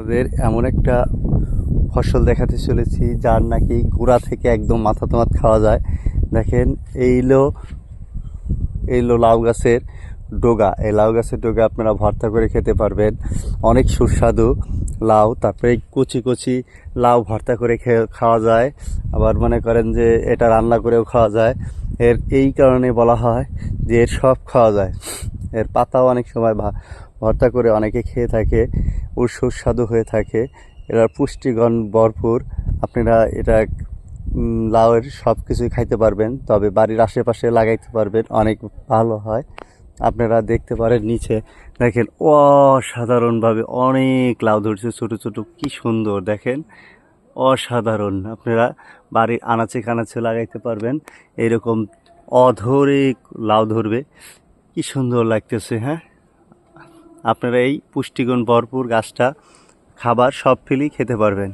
ওদের এমন একটা ফসল দেখাতে চলেছি, যার নাকি গোড়া থেকে একদম মাথা তোমাত খাওয়া যায়। দেখেন এইলো এইলো লাউ গাছের ডোগা। এই লাউ গাছের ডোগা আপনারা ভর্তা করে খেতে পারবেন। অনেক সুস্বাদু লাউ, তারপরে কচি কচি লাউ ভর্তা করে খাওয়া যায়। আবার মনে করেন যে এটা রান্না করেও খাওয়া যায়। এর এই কারণে বলা হয় যে এর সব খাওয়া যায়। এর পাতাও অনেক সময় ভর্তা করে অনেকে খেয়ে থাকে ওর সুস্বাদু হয়ে থাকে। এরা পুষ্টিগণ ভরপুর। আপনারা এটা লাউয়ের সব কিছুই খাইতে পারবেন, তবে বাড়ির আশেপাশে লাগাইতে পারবেন, অনেক ভালো হয়। আপনারা দেখতে পারেন নিচে, দেখেন অসাধারণভাবে অনেক লাউ ধরছে ছোটো ছোটো, কি সুন্দর, দেখেন। অসাধারণ, আপনারা বাড়ির আনাচে কানাচে লাগাইতে পারবেন। এরকম অধরে লাউ ধরবে, কি সুন্দর লাগতেছে হ্যাঁ? আপনারা এই পুষ্টিগুণ ভরপুর গাছটা খাবার সব ফিলি খেতে পারবেন।